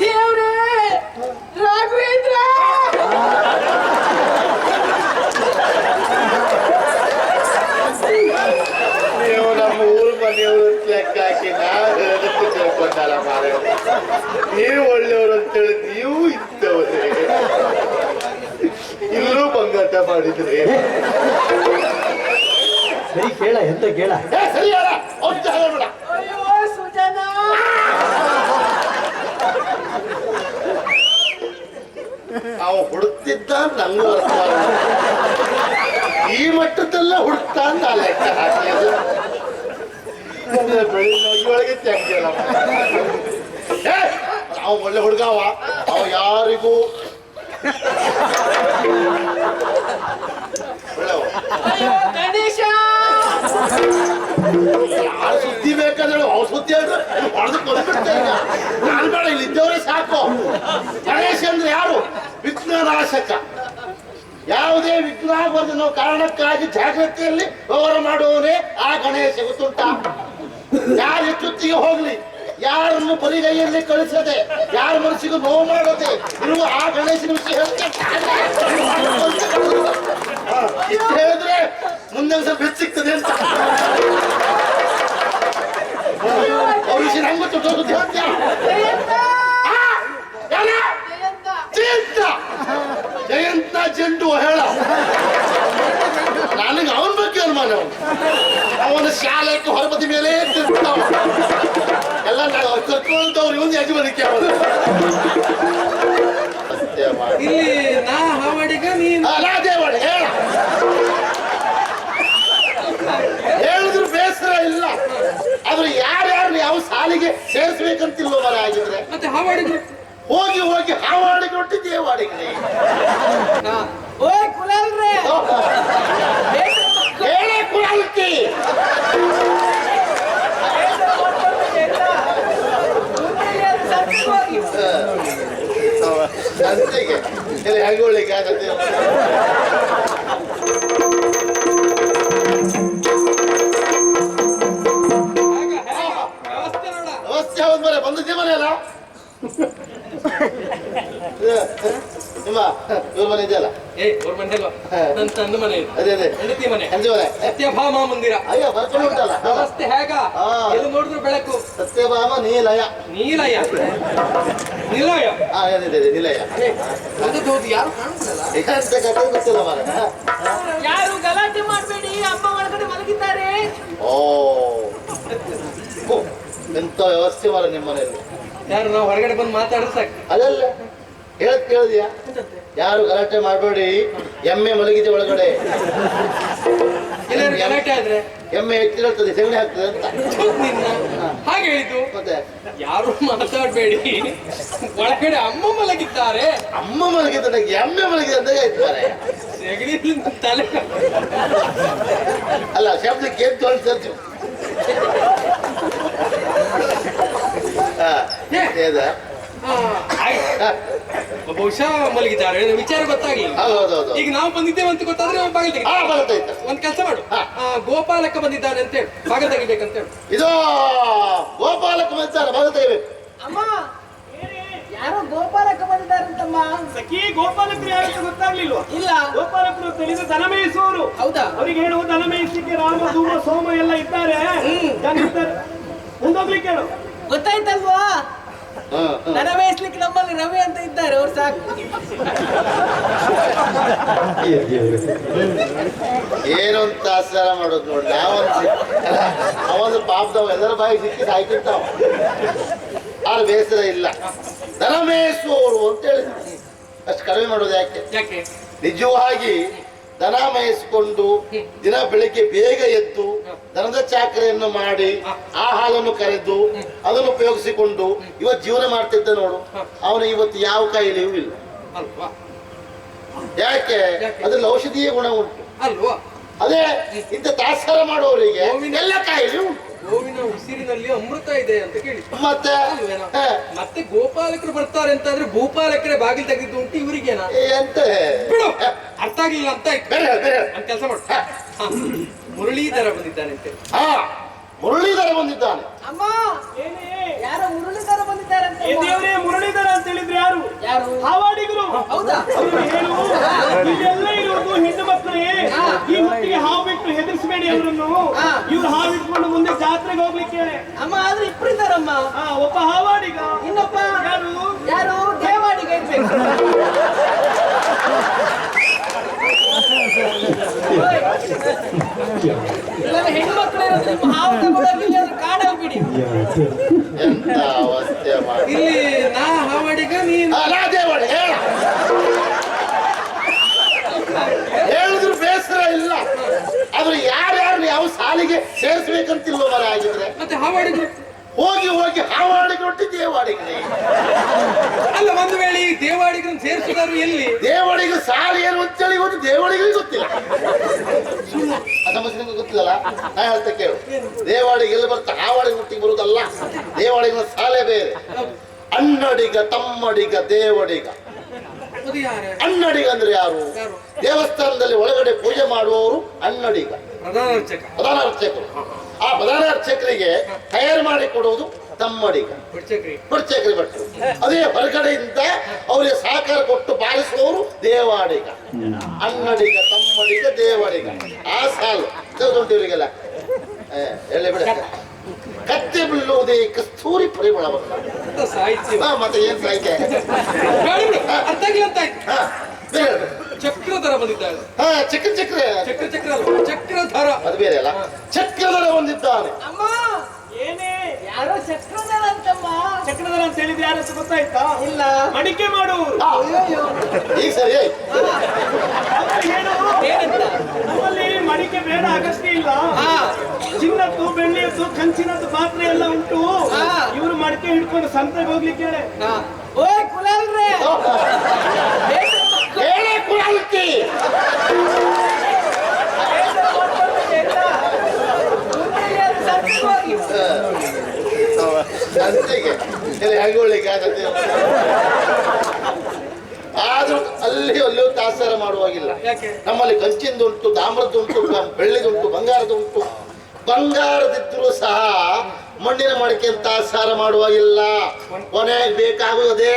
ದೇವ್ರೇ ರಾಘವೇಂದ್ರ! ನೀವು ನಮ್ಮ ಊರು ಮನೆಯವರು ಲೆಕ್ಕ ಹಾಕಿ ನಾವು ಹೇಳೋದಕ್ಕೆ ತಿಳ್ಕೊಂಡಲ್ಲ ಮಾರ. ನೀವು ಒಳ್ಳೆಯವರು ಅಂತೇಳಿ ನೀವು ಇದ್ದವ್ರೆ. ಇಲ್ಲೂ ಬಂಗಾಟ ಮಾಡಿದ್ರಿ. ಸರಿ ಕೇಳ ಎಂತ ಕೇಳ? ಸರಿ ಅಲ್ಲ ಅವ್ನ್ ಜಾಗ ಬೇಡ ಅಯ್ಯೋ ಸುಜನಾ ನಾವು ಹುಡುಕ್ತಿದ್ದ ನಂಗೂ ಅರ್ಥ. ಈ ಮಟ್ಟದಲ್ಲ ಹುಡುಕ್ತಾ ಅಂತ ಆ ಲೆಕ್ಕ ಒಳಗೆ ತೆಗ್ದಿಲ್ಲ ಏ, ನಾವು ಒಳ್ಳೆ ಹುಡುಗವ ಅವ ಯಾರಿಗೂ ಒಳ್ಳೆವ. ಗಣೇಶ ಯಾರು ಸುದ್ದಿ ಬೇಕಾದ್ರೆ ಅವ್ರ ಸುದ್ದಿ ಅಂದ್ರೆ ಹೊಡೆದು ಬಂದ್ಬಿಡ್ತಾರೆ ನಾನು ಬೇಡ, ಇಲ್ಲಿ ಇದ್ದವರೇ ಸಾಕು. ಗಣೇಶ ಅಂದ್ರೆ ಯಾರು? ವಿಘ್ನನಾಶಕ. ಯಾವುದೇ ವಿಘ್ನ ಬಂದನೋ ಕಾರಣಕ್ಕಾಗಿ ಜಾಗ್ರತೆಯಲ್ಲಿ ವ್ಯವಹಾರ ಮಾಡುವವನೇ ಆ ಗಣೇಶ, ಗೊತ್ತುಂಟ? ಯಾರ ಎಚ್ಚುತ್ತಿಗೆ ಹೋಗ್ಲಿ? ಯಾರನ್ನು ಬರಿಗೈಯಲ್ಲಿ ಕಳಿಸದೆ, ಯಾರ ಮನಸ್ಸಿಗೂ ನೋವು ಮಾಡದೆ? ಇರುವ ಆ ಗಣೇಶನ ವಿಷಯ ಹೇಳಿದ್ರೆ ಮುಂದೆ ಒಂದ್ ಸ್ವಲ್ಪ ಹೆಚ್ಚು ಸಿಗ್ತದೆ ಅಂತ ಅವ್ರ ವಿಷಯ ನಂಗೆ ಗೊತ್ತು ಹೇಳ್ತೀಯ ಜಯಂತ? ಜಯಂತ ಚೆಂಡು ಹೇಳ ನನಗೆ ಅವನ ಬಗ್ಗೆ ಅನುಮಾನ ಅವನು ಅವನ ಶಾಲೆಗೆ ಹೊರಬದಿ ಮೇಲೆ ತಿರ್ತಾವ ಎಲ್ಲ ನಾವು ಕರ್ಕೊಂಡವ್ರು ಇವನ್ ಯಜಮಾನಿಕೆ ಅವನು ಇಲ್ಲಿ ನಾ ಹಾವಾಡಿಗ ನೀನ್ ಹೇಳ ಹೇಳಿದ್ರು ಬೇಸರ ಇಲ್ಲ ಆದ್ರೆ ಯಾರ್ಯಾರು ಸಾಲಿಗೆ ಸೇರಿಸ್ಬೇಕಂತಿಲ್ವ ಮರ ಆಗಿದ್ರೆ ಮತ್ತೆ ಹಾವಾಡಿಗೆ ಹೋಗಿ ಹೋಗಿ ಹಾವಾಡಿಗೆ ಹೊಟ್ಟಿ ದೇವಾಡಿಗೆ ಓಯ್ ಕುಲಾಲ್ರೆ ಹೇಳೇ ಕುಲಾಲ್ತಿ ಸಂತೆಗೆ ಎಲ್ಲಿ ಹಂಗೊಳ್ಳಿಗೆ ಮನೆ ಇದೆಯಲ್ಲ? ಏ ಅವ್ರ ಮನೆ ಅಲ್ವಾ? ನನ್ನ ತಂದ ಮನೆ ಇದು. ಅದೇ ಅದೇ. ಹೆಂಡತಿ ಮನೆ. ಸತ್ಯಭಾಮ ಮಂದಿರ. ಅಯ್ಯ ಬರ್ಕೊಂಡು ಉಂಟಲ್ಲ ವ್ಯವಸ್ಥೆ ಹೇಗ? ಹಾ. ಎಲ್ಲಿ ನೋಡಿದ್ರು ಬೆಳಕು? ಸತ್ಯಭಾಮ ನೀಲಯ. ನೀಲಯ. ನಿಲಯ. ಹಾ ಅದೇ ಅದೇ ಅದೇ, ನಿಲಯ. ಅದು ಹೌದು ಯಾರು ಕಾಣುದಿಲ್ಲ ಏಕಂತ ಕಥೆ ಗೊತ್ತಿಲ್ಲ ಮರ ಯಾರು ಗಲಾಟೆ ಮಾಡಬೇಡಿ ಅಮ್ಮ ಒಳಗಡೆ ಮಲಗಿದ್ದಾರೆ. ಓ. ಓ, ಎಂತ ವ್ಯವಸ್ಥೆ ಮಾರ ನಿಮ್ಮ ಮನೆಯಲ್ಲಿ ಯಾರು ನಾವು ಹೊರಗಡೆ ಬಂದು ಮಾತಾಡಿದ್ರೆ ಸಾಕು. ಅದಲ್ಲ. ಹೇಳದ್ ಕೇಳಿದ್ಯಾ? ಯಾರು ಗಲಾಟೆ ಮಾಡಬೇಡಿ. ಎಮ್ಮೆ ಮಲಗಿದೆ ಒಳಗಡೆ. ಗಲಾಟೆ ಆದ್ರೆ? ಎಮ್ಮೆ ಎತ್ತಿರ್ತದೆ ಸೆಗಣಿ ಹಾಕ್ತದೆ ಅಂತ. ಹಾಗೆ ಹೇಳಿದ್ದು? ಮತ್ತೆ? ಯಾರು ಮಾತಾಡಬೇಡಿ. ಒಳಗಡೆ ಅಮ್ಮ ಮಲಗಿದ್ದಾರೆ. ಅಮ್ಮ ಮಲಗಿದ ಎಮ್ಮೆ ಮಲಗಿದೆ ಅಂತ ಮಾರೆ ಸೆಗಣಿ ತಲೆ ಅಲ್ಲ ಶಬ್ದಕ್ಕೆ ಎದ್ದು ಆ, ಆಯ್ತು. ಬಹುಶಃ ಮಲಗಿದ್ದಾರೆ ಏನೋ ವಿಚಾರ ಗೊತ್ತಾಗ್ಲಿಲ್ಲ. ಹೌದೌದು ಈಗ ನಾವು ಬಂದಿದ್ದೇವೆ ಅಂತ ಗೊತ್ತಾದ್ರೆ ಬಾಗಿಲು ತೆಗಿ ಒಂದ್ ಕೆಲಸ ಮಾಡು. ಆ, ಗೋಪಾಲಕ ಬಂದಿದ್ದಾನೆ ಅಂತ ಹೇಳು. ಬಾಗಿಲು ತೆಗಿಬೇಕಂತ ಹೇಳು. ಇದು ಗೋಪಾಲಕ ಮತ್ಸಾರ ಭಾಗ ತೆಗಿಬೇಕು. ಅಮ್ಮ ಯಾರೋ ಗೋಪಾಲಕ ಬಂದಿದ್ದಾರಂತಮ್ಮ? ಸಖಿ ಗೋಪಾಲಕರು ಯಾರು ಅಂತ ಗೊತ್ತಾಗ್ಲಿಲ್ವಾ? ಇಲ್ಲ. ಗೋಪಾಲಕರು ತಿಳಿದ ದನ ಮೇಯಿಸುವವರು ಹೌದಾ? ಅವರಿಗೆ ಹೇಳು ದನ ಮೇಯಿಸಲಿಕ್ಕೆ ರಾಮ ಧೂಮ ಸೋಮ ಎಲ್ಲ ಇದ್ದಾರೆ. ಜನ ಇದ್ದಾರೆ? ಮುಂದೋಗ್ಲಿಕ್ಕೆ ಹೇಳು ಗೊತ್ತಾಯ್ತಲ್ವಾ. ದನ ಮೇಯಿಸ್ಲಿಕ್ಕೆ ನಮ್ಮಲ್ಲಿ ರವಿ ಅಂತ ಇದ್ದಾರೆ ಅವ್ರು ಸಾಕು. ಏನು ಅಂತ ಆಚಾರ ಮಾಡೋದು ನೋಡಿ ನಾವೊಂದು ಅವನು ಪಾಪದವ ಎಲ್ಲರ ಬಾಯಿ ಸಿಕ್ಕಿ ಸಾಯ್ತಿರ್ತಾವ. ಆದ್ರೆ ಬೇಸರ ಇಲ್ಲ. ದನ ಅವರು ಅಂತ ಹೇಳಿದ್ರು. ಅಷ್ಟು ಕಡಿಮೆ ಮಾಡೋದು ಯಾಕೆ? ಯಾಕೆ? ನಿಜವಾಗಿ ದನ ಮೇಯಿಸಿಕೊಂಡು ದಿನ ಬೆಳಿಗ್ಗೆ ಬೇಗ ಎದ್ದು ದನದ ಚಾಕರಿಯನ್ನು ಮಾಡಿ ಆ ಹಾಲನ್ನು ಕರೆದು ಅದನ್ನು ಉಪಯೋಗಿಸಿಕೊಂಡು ಇವತ್ತು ಜೀವನ ಮಾಡ್ತಿದ್ದ ನೋಡು. ಅವನು ಇವತ್ತು ಯಾವ ಕಾಯಿಲೆಯೂ ಇಲ್ಲ. ಅಲ್ವಾ? ಯಾಕೆ? ಅದ್ರಲ್ಲಿ ಔಷಧೀಯ ಗುಣ ಉಂಟು. ಅಲ್ವಾ? ಅದೇ ಇಂಥ ತಾತ್ಸಾರ ಮಾಡುವವರಿಗೆ ಎಲ್ಲ ಕಾಯಿಲೆ ಉಂಟು. ಗೋವಿನ ಉಸಿರಿನಲ್ಲಿ ಅಮೃತ ಇದೆ ಅಂತ ಕೇಳಿ. ಮತ್ತೆ? ಮತ್ತೆ ಗೋಪಾಲಕರು ಬರ್ತಾರೆ ಅಂತ ಅಂದ್ರೆ ಭೂಪಾಲಕರೇ ಬಾಗಿಲು ತೆಗೆದಿದ್ದು ಉಂಟು ಇವರಿಗೆ ಎಂತ? ಬಿಡು. ಅರ್ಥ ಆಗ್ಲಿಲ್ಲ ಅಂತ ಆಯ್ತು. ಕೆಲಸ ಮಾಡು. ಮುರಳೀಧರ ಬಂದಿದ್ದಾನೆ ಅಂತ ಮುರಳೀಧರ ಬಂದಿದ್ದಾನೆ. ಅಮ್ಮ ಯಾರೋ ಮುರಳೀಧರ ಬಂದಿದ್ದಾರೆ ಅಂತ ಮುರಳೀಧರ ಯಾರು? ಹಾವಾಡಿಗರು. ಹೌದಾ? ಇಲ್ಲೆಲ್ಲ ಇರುವುದು ಹೆಣ್ಣು ಮಕ್ಕಳೇ. ಈ ಹೊತ್ತಿಗೆ ಹಾವು ಬಿಟ್ಟು ಹೆದರಿಸಬೇಡಿ ಅವರನ್ನು. ಇವ್ರು ಹಾವು ಇಟ್ಕೊಂಡು ಮುಂದೆ ಜಾತ್ರೆಗೆ ಹೋಗ್ಲಿಕ್ಕೆ ಅಮ್ಮ ಆದ್ರೆ ಇಬ್ಬರಿದ್ದಾರಮ್ಮ ಆ, ಒಬ್ಬ ಹಾವಾಡಿಗ. ಇನ್ನೊಬ್ಬ? ಯಾರು? ಯಾರು? ದೇವಾಡಿಗ ಇರ್ಬೇಕು ಇಲ್ಲಾಂದ್ರೆ ಹೆಣ್ಣು ಮಕ್ಕಳು ಇರೋದು ನಿಮ್ಮ ಹಾವು ತಗೊಂಡೋಗಿ ಇಲ್ಲಾಂದ್ರೆ ಕಾಡಲ್ಲಿ ಬಿಡಿ ಎಂತ ಅವಸ್ಥೆ ಮಾಡಿ. ಇಲ್ಲಿ ನಾ ಹಾವಾಡಿಗ ನೀನ್. ಹೇಳ. ಹೇಳಿದ್ರು ಬೇಸರ ಇಲ್ಲ. ಆದ್ರೆ ಯಾರ್ಯಾರು ಯಾವ ಸಾಲಿಗೆ ಸೇರಿಸ್ಬೇಕಂತಿಲ್ಲ ಮರ ಆಗಿದ್ರೆ ಮತ್ತೆ ಹಾವಾಡಿಗ ಹೋಗಿ ಹೋಗಿ ಹಾವಾಡಿಗೆ ಒಟ್ಟು ದೇವಾಡಿಗೆ ಅಲ್ಲ ಒಂದು ವೇಳೆ ಈ ದೇವಾಡಿಗರನ್ನು ಸೇರಿಸಿದಾರು ಎಲ್ಲಿ? ದೇವಾಡಿಗೆ ಸಾಲ ಏನು ಅಂತೇಳಿ ಗೊತ್ತು ದೇವಾಡಿಗಳಿಗೆ ಗೊತ್ತಿಲ್ಲ. ಆ ಸಮಸ್ಯೆ ನಿಮ್ಗೆ ಗೊತ್ತಿಲ್ಲಲ್ಲ? ನಾ ಹೇಳ್ತಾ ಕೇಳು. ದೇವಾಡಿಗೆ ಎಲ್ಲಿ ಬರ್ತಾ ಹಾವಾಡಿಗೆ ಹುಟ್ಟಿಗೆ ಬರುವುದಲ್ಲ ದೇವಾಡಿಗೆ ಸಾಲೆ ಬೇರೆ. ಅನ್ನಡಿಗ ತಮ್ಮಡಿಗ ದೇವಡಿಗ. ಅಣ್ಣಡಿಗ ಅಂದ್ರೆ ಯಾರು? ದೇವಸ್ಥಾನದಲ್ಲಿ ಒಳಗಡೆ ಪೂಜೆ ಮಾಡುವವರು ಅನ್ನಡಿಗ ಪ್ರಧಾನ ಅರ್ಚಕರು ಆ ಪ್ರಧಾನ ಅರ್ಚಕರಿಗೆ ತಯಾರು ಮಾಡಿ ಕೊಡುವುದು ತಮ್ಮಡಿಗ. ಪುಡ್ಚಕ್ರಿ ಭಟ್ರು ಅದೇ ಹೊರಗಡೆಯಿಂದ ಅವರಿಗೆ ಸಹಕಾರ ಕೊಟ್ಟು ಪಾಲಿಸುವವರು ದೇವಾಡಿಗ. ಅನ್ನಡಿಗ ತಮ್ಮಡಿಗ ದೇವಾಡಿಗ. ಆ ಸಾಲು. ಇವರಿಗೆಲ್ಲ. ಹೇಳಿ ಎಲ್ಲಿ ಬಿಡ. ಕತ್ತೆ ಬೀಳುವುದೇ ಕಸ್ತೂರಿ ಪರಿಮಳ ಮತ್ತೆ ಏನ್ ಸಾಹಿತ್ಯ? ಹೇಳು. ಬಂದಿದ್ದಾಳೆ. ಹಾ ಚಕ್ರ ಚಕ್ರ. ಚಕ್ರ ಚಕ್ರ. ಅದು ಬೇರೆ ಅಲ್ಲ. ಚಕ್ರಧರ ಹೊಂದಿದ್ದಾನೆ. ಅಮ್ಮ ಏನೇ? ಯಾರೋ ಚಕ್ರಧರ ಅಂತಮ್ಮ? ಚಕ್ರಧರ ಅಂತ ಹೇಳಿದ್ರೆ ಯಾರು ಅಂತ ಗೊತ್ತಾಯ್ತಾ? ಇಲ್ಲ. ಮಡಿಕೆ ಮಾಡುವವರು. ಈಗ ಸರಿ ನಮ್ಮಲ್ಲಿ ಮಡಿಕೆ ಬೇಡ ಅಗತ್ಯ ಇಲ್ಲ. ಚಿನ್ನದ್ದು ಬೆಳ್ಳಿಯದ್ದು ಕಂಚಿನದ್ದು ಪಾತ್ರೆ ಎಲ್ಲ ಉಂಟು. ಇವರು ಮಡಿಕೆ ಹಿಡ್ಕೊಂಡು ಸಂತೆಗೆ ಹೋಗ್ಲಿಕ್ಕೆ. ಓಯ್ ಕುಲಾಲ್ರೆ ಹೇಳೇ ಕುಲಾಲ್ತಿ ಇಲ್ಲಿ ಹೆಂಗೊಳ್ಳಿಗೆ ಆಗತ್ತೆ ಆದ್ರೂ ಅಲ್ಲಿ ಅಲ್ಲೂ ತಾತ್ಸಾರ ಮಾಡುವಾಗಿಲ್ಲ. ನಮ್ಮಲ್ಲಿ ನಮ್ಮಲ್ಲಿ ಕಂಚಿಂದುಂಟು ತಾಮ್ರದ್ದು ಉಂಟು ಬೆಳ್ಳಿದುಂಟು ಬಂಗಾರದುಂಟು ಬಂಗಾರದಿದ್ರೂ ಸಹ ಮಣ್ಣಿನ ಮಡಿಕೆ ತಾತ್ಸಾರ ಮಾಡುವಾಗಿಲ್ಲ. ಕೊನೆಗೆ ಬೇಕಾಗುವುದೇ.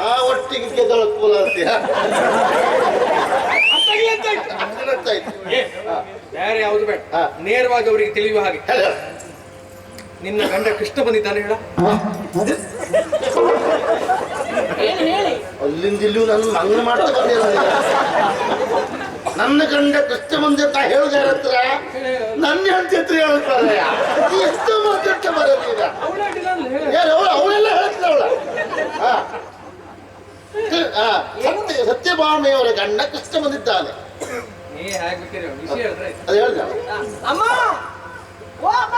ಆ, ಒಟ್ಟಿಗೆ ಗೆದ್ದಳಕ್ಕೂಲ ಅಂತೀಯ ಅರ್ಥ ಆಗಿಲ್ಲ ಅಂತ. ಬೇರೆ ಯಾವುದು ಬೇಡ. ನೇರವಾಗಿ ಅವರಿಗೆ ತಿಳಿಯುವ ಹಾಗೆ. ನಿನ್ನ ಗಂಡ ಕೃಷ್ಣ ಬಂದಿದ್ದಾನೆ ಹೇಳ. ಏನ್ ಹೇಳಿ? ಅಲ್ಲಿಂದ ಇಲ್ಲೂ ನನ್ನ ಮಂಗ ಮಾಡ್ತಾ ನನ್ನ ಗಂಡ ಕೃಷ್ಣ ಬಂದಿರ್ತ ಅಂತ ಹೇಳುದ ಹತ್ರ. ನನ್ನ ಹೆಂಡತಿ ಹತ್ರ ಹೇಳ್ತಾರೆ ಎಷ್ಟು ಮಾತಾಡ್ತಾ. ಯಾರು ಅವಳೆಲ್ಲ ಹೇಳ್ತಿಲ್ಲ ಅವಳ. ಹಾ ಕ- ಹಾ, ಸತ್ಯ ಸತ್ಯಭಾಮೆಯವರ ಗಂಡ ಕೃಷ್ಣ ಬಂದಿದ್ದಾನೆ. ಅದು ಹೇಳ್ದ ಅಮ್ಮ! ಓ ಅಮ್ಮ!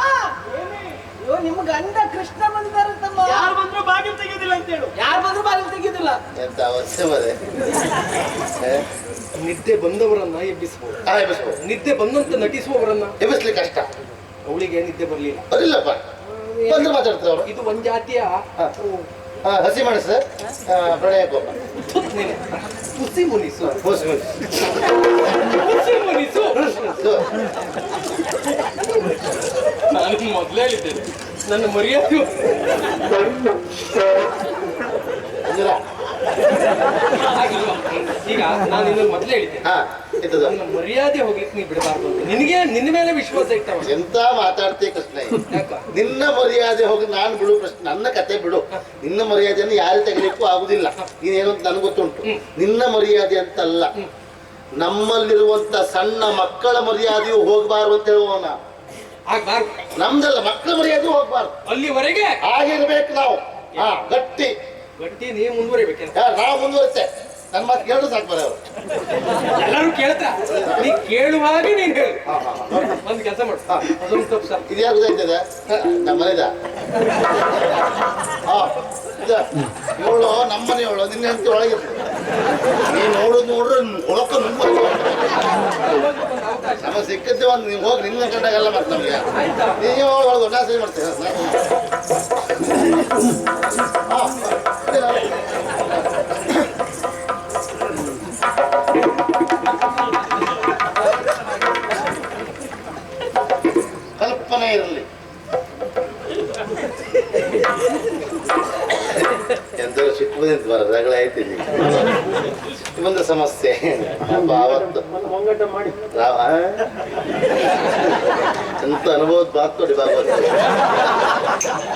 ಅಯ್ಯೋ ನಿಮ್ಮ ಗಂಡ ಕೃಷ್ಣ ಬಂದಿದ್ದಾರಂತಮ್ಮ. ಯಾರು ಬಂದ್ರು ಬಾಗಿಲು ತೆಗೆಯೋದಿಲ್ಲ ಅಂತ ಹೇಳು ಯಾರು ಬಂದ್ರು ಬಾಗಿಲು ತೆಗೆಯೋದಿಲ್ಲ ಎಂತ ಅವಸ್ಥೆ ಬರೇ ನಿದ್ದೆ ಬಂದವರನ್ನ ಎಬ್ಬಿಸಬಹುದು ಆ ನಿದ್ದೆ ಬಂದಂತ ನಟಿಸುವವರನ್ನ ಎಬ್ಬಿಸ್ಲಿಕ್ಕೆ ಕಷ್ಟ. ಅವಳಿಗೆ ನಿದ್ದೆ ಬರಲಿಲ್ಲ. ಬರಲಿಲ್ಲಪ್ಪ. ಬಂದ್ರು ಮಾತಾಡ್ತಾರೆ ಅವರು. ಇದು ಒಂದ್ ಜಾತಿಯ ಹಾ, ಹಸಿ ಮೆಣಸು ಸರ್. ಪ್ರಣಯ ನೀನು. ಹುಸಿ ಮುನಿಸು ಹೂಸು ಮುನಿಸು ನಾನು ಮೊದಲೇ ಹೇಳಿದ್ದೇನೆ. ನನ್ನ ಮರ್ಯಾದೆ? ಈಗ ನಾನು ಇನ್ನೊಂದು ಮೊದಲೇ ಹೇಳಿದ್ದೆ ನನ್ನ ಮರ್ಯಾದೆ ಹೋಗ್ಲಿಕ್ಕೆ ನೀ ಬಿಡಬಾರ್ದು ನಿನಗೆ ನಿನ್ನ ಮೇಲೆ ವಿಶ್ವಾಸ ಇಟ್ಟವ ಎಂತ ಮಾತಾಡ್ತೀಯ ನಿನ್ನ ಮರ್ಯಾದೆ ಹೋಗಿ ನಾನು ಬಿಡು ಪ್ರಶ್ನೆ ನನ್ನ ಕತೆ ಬಿಡು. ನಿನ್ನ ಮರ್ಯಾದೆಯನ್ನು ಯಾರು ತೆಗಲಿಕ್ಕೂ ಆಗುದಿಲ್ಲ. ನೀನೇನು ಅಂತ ನನಗೆ ಗೊತ್ತುಂಟು. ನಿನ್ನ ಮರ್ಯಾದೆ ಅಂತಲ್ಲ. ನಮ್ಮಲ್ಲಿರುವಂತ ಸಣ್ಣ ಮಕ್ಕಳ ಮರ್ಯಾದೆಯು ಹೋಗಬಾರ್ದು ಅಂತ ಹೇಳುವವನ ನಮ್ದಲ್ಲ ಮಕ್ಕಳ ಮರ್ಯಾದೆ ಹೋಗ್ಬಾರ್ದು. ಅಲ್ಲಿವರೆಗೆ ಆಗಿರ್ಬೇಕು ನಾವು. ಹಾ ಗಟ್ಟಿ. ಗಟ್ಟಿ ನೀ ಮುಂದುವರಿಬೇಕು. ನಾವು ಮುಂದುವರಿತೆ. ನನ್ನ ಮಾತು ಕೇಳು ಸಾಕು ಬರ ಎಲ್ಲರೂ ಕೇಳ್ತಾ? ನೀ ಕೇಳುವ ಹಾಗೆ ನೀನ್ ಹೇಳು. ಒಂದು ಕೆಲಸ ಮಾಡು. ಅದೊಂದು ತಪ್ಪು ಸರ್ ಇದು ಯಾರು ಗೊತ್ತಾಯ್ತದೆ ನಮ್ಮ ಮನೆದ ಹಾ ಇದು ಇವಳು ನಮ್ಮ ಮನೆಯವಳು ನಿನ್ನ ಹೆಂಡತಿ ಒಳಗಿರ್ತದೆ ನೀನು ನೋಡುದು ನೋಡ್ರೆ ಒಳಕ್ಕ ನುಗ್ಗ ನಮ್ಮ ಸಿಕ್ಕಿದ್ದೆ ಒಂದು ನೀವು ಹೋಗಿ ನಿನ್ನ ಕಂಡಾಗೆಲ್ಲ ಮತ್ತೆ ನಮಗೆ. ನೀವು ಒಳಗೆ ದೊಡ್ಡ ಸರಿ ಹಾಕ್ತೋಡಿ ಭಾಗವತ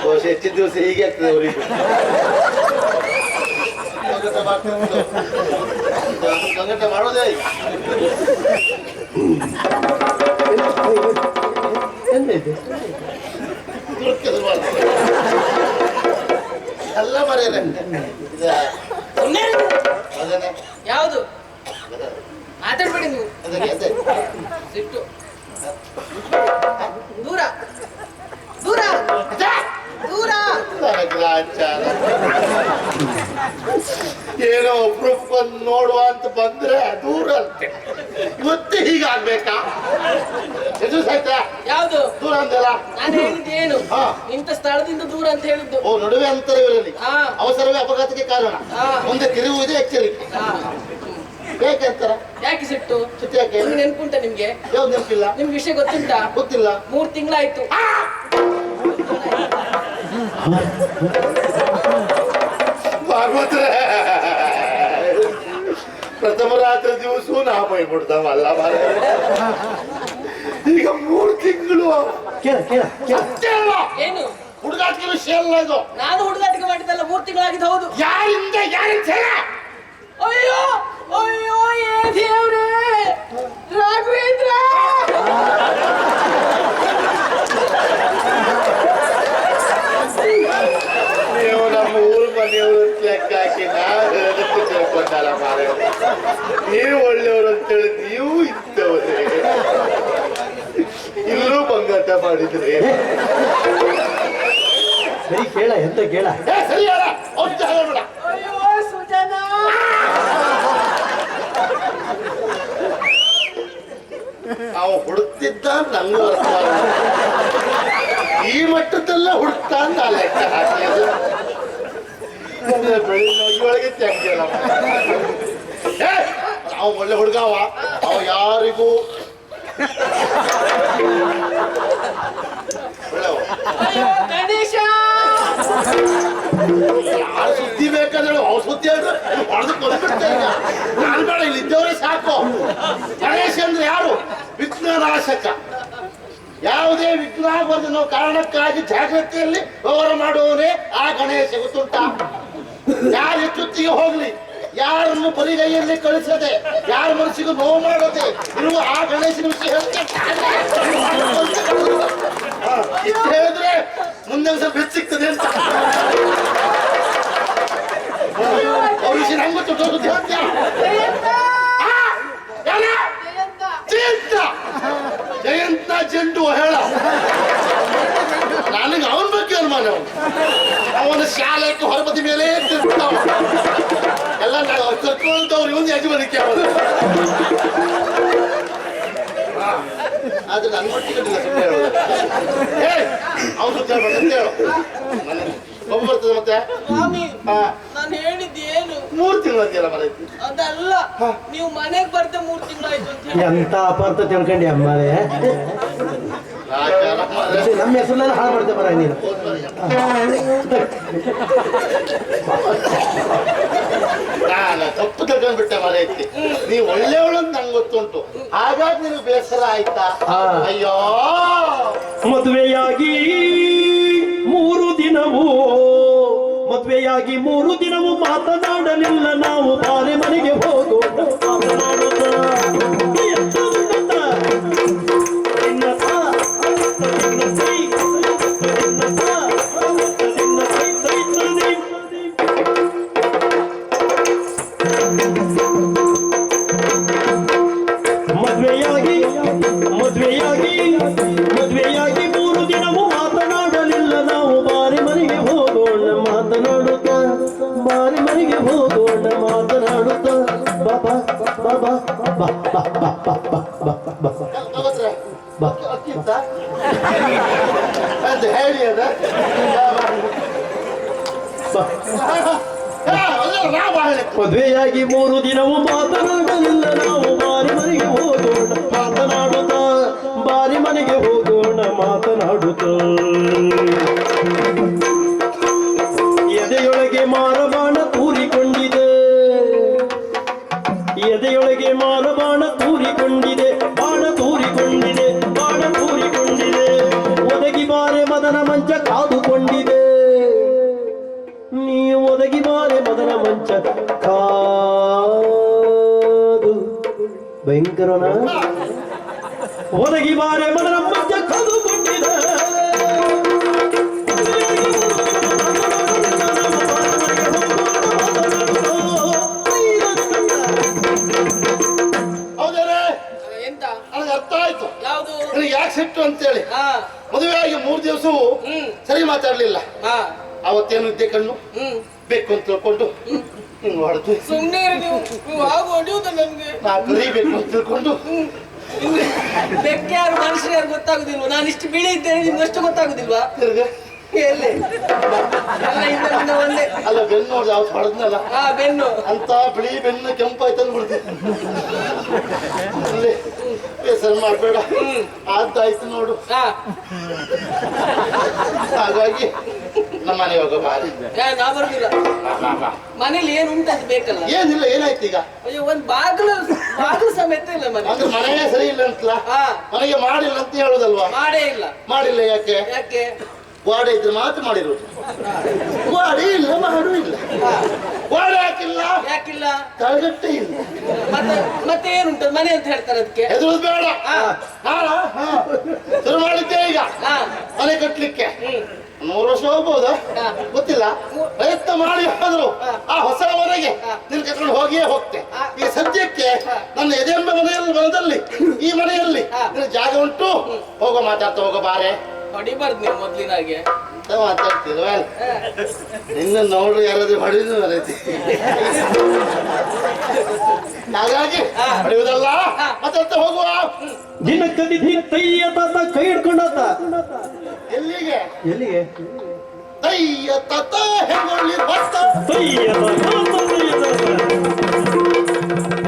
ಬಹುಶಃ ಹೆಚ್ಚಿನ ದಿವಸ ಹೀಗೆ ಆಗ್ತದೆ ಅವರಿಗೆ ಸಂಘಟ ಮಾಡೋದೇ ಎಲ್ಲ ಮರೆಯಲ್ಲ ಯಾವುದು? ಮಾತಾಡ್ಬೇಡಿ ನೀವು. ಸಿಟ್ಟು. ಏನೋ ಒಬ್ರೊಬ್ಬನ್ ನೋಡುವ ಅಂತ ಬಂದ್ರೆ ದೂರ ಅಂತೆ. ಇವತ್ತು ಹೀಗಾಗ್ಬೇಕಾ? ಎದು ಸಹಿತ ಯಾವುದು? ದೂರ ಅಂದಲ್ಲ? ನಾನು ಹೇಳಿದ್ದು ಏನು? ಹಾ. ಇಂಥ ಸ್ಥಳದಿಂದ ದೂರ ಅಂತ ಹೇಳಿದ್ದು. ಓ ನಡುವೆ ಅಂತರ ಇವರಲ್ಲಿ. ಹಾ. ಅವಸರವೇ ಅಪಘಾತಕ್ಕೆ ಕಾರಣ. ಹಾ. ಮುಂದೆ ತಿರುವು ಇದೆ ಎಚ್ಚರಿಕೆ. ಹೇಗೆ ಯಾಕೆ ಸಿಟ್ಟು? ಸುತ್ತಿ ಯಾಕೆ? ನಿಮ್ಗೆ ನೆನ್ಪುಂಟ ನಿಮ್ಗೆ? ಯಾವ್ದು ನೆನಪಿಲ್ಲ? ನಿಮ್ಗೆ ವಿಷಯ ಗೊತ್ತುಂಟಾ? ಗೊತ್ತಿಲ್ಲ. ಮೂರ್ ತಿಂಗಳಾಯ್ತು. ಭಾಗವತರೇ ಪ್ರಥಮ ರಾತ್ರಿ ದಿವಸ ನಾ ಬೈ ಬಿಡ್ತಾವಲ್ಲ ಈಗ ಮೂರು ತಿಂಗಳು ಹುಡುಗಾಟಿಕೆ ವಿಷಯ ಅಲ್ಲ ಇದು. ನಾನು ಹುಡುಗಾಟಿಕೆ ಮಾಡಿದ್ದಲ್ಲ ಮೂರ್ ತಿಂಗಳಾಗಿದ್ದು ಹೌದು. ಯಾರಿಂದ ಯಾರಿಂದ ಅಯ್ಯೋ ಅಯ್ಯೋ ಏ ದೇವ್ರೇ! ರಾಘವೇಂದ್ರ! ನಿವೃತ್ತಿಯಕ್ಕಾಕಿ ನಾವು ಹೇಳಕ್ಕೆ ತಿಳ್ಕೊಂಡಲ್ಲ ಮಾರೆ. ನೀವು ಒಳ್ಳೆಯವರು ಅಂತೇಳಿ ನೀವು ಇದ್ದವ್ರೆ ಇಲ್ಲೂ ಬಂಗಾಟ ಮಾಡಿದ್ರಿ. ಸರಿ ಕೇಳ ಎಂತ ಕೇಳ? ಸರಿ ಅವ ಹುಡುಕ್ತಿದ್ದ ಈ ಮಟ್ಟದಲ್ಲ ಹುಡುಕ್ತಾ ಅಂತ ಲೆಕ್ಕ ಹಾಕಿದ್ರು. ಬೆಳಿಗ್ಗೆ ತೆಗ್ದಿಲ್ಲ ಅವ ಒಳ್ಳೆ ಹುಡುಗವ ಅವ ಯಾರಿಗೂ ಗಣೇಶ ಯಾರು ಸುದ್ದಿ ಬೇಕಾದ್ರೆ ಅವ್ರ ಸುದ್ದಿ ಹೇಳಿದ್ರೆ ಹೊಡೆದು ನಾನು ಬೇಡ ಇಲ್ಲಿ ಇದ್ದವರೇ ಸಾಕು ಗಣೇಶ ಅಂದ್ರೆ ಯಾರು ವಿಘ್ನನಾಶಕ ಯಾವುದೇ ವಿಘ್ನ ಬಂದನೋ ಕಾರಣಕ್ಕಾಗಿ ಜಾಗೃತಿಯಲ್ಲಿ ವ್ಯವಹಾರ ಮಾಡುವವನೇ ಆ ಗಣೇಶ ಗೊತ್ತುಂಟ? ಯಾರ ಎಚ್ಚುತ್ತಿಗೆ ಹೋಗ್ಲಿ. ಯಾರನ್ನು ಬಲಿಗೈಯಲ್ಲಿ ಕಳಿಸದೆ, ಯಾರ ಮನಸ್ಸಿಗೂ ನೋವು ಮಾಡದೆ ಇರುವ ಆ ಗಣೇಶನ ವಿಷಯ ಹೇಳಿದ್ರೆ ಮುಂದೆ ಸ್ವಲ್ಪ ಹೆಚ್ಚಿಗ್ತದೆ ಅಂತ. ಹೇಳ್ತೀಯ? ಜಯಂತ, ಜಂಡು ಹೇಳ. ಅನುಮಾನ ಅವನು ಶಾಲೆ ಶಾಲೆಗೆ ಹೊರಬದಿ ಮೇಲೆ ತಿರ್ತಾವ ಎಲ್ಲ ಕರ್ಕೊಂಡವ್ರು ಇವನು ಯಜಮಾನಿಕೆ ಅವನು ಆದ್ರೆ ನನ್ನ ಮಟ್ಟಿಗೆ ಸುಮ್ಮನೆ ಅವ್ನು ಅಂತ ಹೇಳು. ಒಬ್ಬ ಬರ್ತದೆ ಮತ್ತೆ? ನಾನು ಹೇಳಿದ್ದು ಏನು? ಮೂರು ತಿಂಗಳು ಅಂತೀಯಲ್ಲ ಮರೈತಿ ಅದಲ್ಲ ನೀವು ಮನೆಗೆ ಬರ್ದೆ ಮೂರು ತಿಂಗಳಾಯ್ತು ಅಂತ ಹೇಳಿ. ಎಂತ ಅಪಾರ್ಥ ತಿಳ್ಕೊಂಡಿ ಅಮ್ಮಾರೆ. ನಮ್ಮ ಹೆಸರನ್ನೆಲ್ಲ ಹಾಳು ಮಾಡ್ತೇವೆ ಬರ ನೀನು. ನಾನು ತಪ್ಪು ತಗೊಂಡ್ಬಿಟ್ಟೆ ಮರೈತಿ ನೀ ಒಳ್ಳೆಯವಳು ಅಂತ ನಂಗೆ ಗೊತ್ತುಂಟು. ಹಾಗಾಗಿ ನೀನು ಬೇಸರ ಆಯ್ತಾ? ಅಯ್ಯೋ! ಮದುವೆಯಾಗಿ ಮೂರು ದಿನವೂ ಮದುವೆಯಾಗಿ ಮೂರು ದಿನವೂ ಮಾತನಾಡಲಿಲ್ಲ ನಾವು. ಬಾರೆ ಮನೆಗೆ ಬಾ ಅಂತ ಹೇಳಿ ಅದ ಮದುವೆಯಾಗಿ ಮೂರು ದಿನವೂ ಮಾತನಾಡಲಿಲ್ಲ. ನಾವು ಬಾರಿ ಮನೆಗೆ ಹೋಗೋಣ, ಮಾತನಾಡುತ್ತ. ಬಾರಿ ಮನೆಗೆ ಹೋಗೋಣ, ಮಾತನಾಡುತ್ತ. ಹ್ಮ್. ಸರಿ ಮಾತಾಡ್ಲಿಲ್ಲ. ಹಾ. ಅವತ್ತೇನು ಇದ್ದೆ ಕಣ್ಣು? ಹ್ಮ್. ಬೇಕು ಅಂತ ತಿಳ್ಕೊಂಡು ಹೊಡೆದು. ನಮ್ಗೆ ನಾ ಕಲಿಬೇಕು ಅಂತ ತಿಳ್ಕೊಂಡು. ಬೆಕ್ಕೆ ಯಾರು ಮನುಷ್ಯರು ಯಾರು ಗೊತ್ತಾಗುದಿಲ್ವಾ? ನಾನು ಇಷ್ಟು ಬಿಳಿ ಇದ್ದೇನೆ ನಿಮ್ಗೆ ಅಷ್ಟು ಗೊತ್ತಾಗುದಿಲ್ವಾ? ತಿರ್ಗ. ಎಲ್ಲಿ ಎಲ್ಲ ಹಿಂದೆ ಮುಂದೆ ಒಂದೇ. ಅಲ್ಲ ಬೆನ್ನು ನೋಡಿ ಯಾವ್ದು ಹೊಡೆದ್ನಲ್ಲ? ಹಾ ಬೆನ್ನು. ಅಂತ ಬಿಳಿ ಬೆನ್ನು ಕೆಂಪಾಯ್ತು ಬಿಡ್ತೀನಿ ಬೇಸರ ಮಾಡಬೇಡ. ಆದ್ದಾಯ್ತು ನೋಡು. ಹಾ ಹಾಗಾಗಿ ನಮ್ಮ ಮನೆ ಹೋಗ ಬಾರಿ ಯಾ, ನಾ ಬರುದಿಲ್ಲ. ಮನೇಲಿ ಏನು ಉಂಟಂತ ಬೇಕಲ್ಲ? ಏನಿಲ್ಲ ಏನಾಯ್ತು ಈಗ? ಅಯ್ಯೋ ಒಂದ್ ಬಾಗಿಲು ಬಾಗಿಲು ಸಮೇತ ಇಲ್ಲ ಮನೆ. ಅಂದ್ರೆ ಮನೆಯೇ ಸರಿ ಇಲ್ಲ ಅಂತಲ್ಲ? ಹಾ ಮನೆಗೆ ಮಾಡಿಲ್ಲ ಅಂತ ಹೇಳುದಲ್ವಾ? ಮಾಡೇ ಇಲ್ಲ. ಮಾಡಿಲ್ಲ ಯಾಕೆ? ಯಾಕೆ? ಗೋಡೆ ಇದ್ರೆ ಮಾತ್ರ ಮಾಡಿರೋದು. ವಾಡೆ ಇಲ್ಲ ಮಾಡು ಇಲ್ಲ. ವಾಡೆ ಹಾಕಿಲ್ಲ? ಯಾಕಿಲ್ಲ? ತಳಗಟ್ಟೆ ಇಲ್ಲ. ಮತ್ತೆ ಮತ್ತೆ ಏನುಂಟು? ಮನೆ ಅಂತ ಹೇಳ್ತಾರೆ ಅದಕ್ಕೆ. ಎದುರು ಬೇಡ. ಶುರು ಮಾಡಿದ್ದೆ ಈಗ. ಮನೆ ಕಟ್ಟಲಿಕ್ಕೆ ನೂರು ವರ್ಷ ಹೋಗ್ಬೋದು. ಗೊತ್ತಿಲ್ಲ. ಪ್ರಯತ್ನ ಮಾಡಿ ಹೋದ್ರು. ಆ ಹೊಸ ಮನೆಗೆ ನಿನ್ ಕರ್ಕೊಂಡು ಹೋಗಿಯೇ ಹೋಗ್ತೆ. ಈ ಸದ್ಯಕ್ಕೆ ನನ್ನ ಎದೆಂಬ ಮನೆಯಲ್ಲಿ ಮನದಲ್ಲಿ ಈ ಮನೆಯಲ್ಲಿ ಜಾಗ ಉಂಟು? ಹೋಗೋ ಮಾತಾಡ್ತಾ ಹೋಗೋ ಬಾರೆ. ಹೊಡಿಬಾರ್ದು ನೀವು ಮೊದ್ಲಿನಾಗೆ. ಅಂತ ಮಾತಾಡ್ತಿಲ್ವ ನಿನ್ನ ನೋಡ್ರಿ ಯಾರಾದ್ರೂ ಹೊಡೆದು ಬರೈತಿ. ಹೊಡೆಯುವುದಲ್ಲ? ಹೋಗುವ. ದಿನ ತೈಯ ತಾತ ಕೈ ಹಿಡ್ಕೊಂಡಾತ. ಎಲ್ಲಿಗೆ? ಎಲ್ಲಿಗೆ? ತಯ್ಯ ತತ ಹೆಂಗೊಳ್ಳಿ ಬಸ್ತ.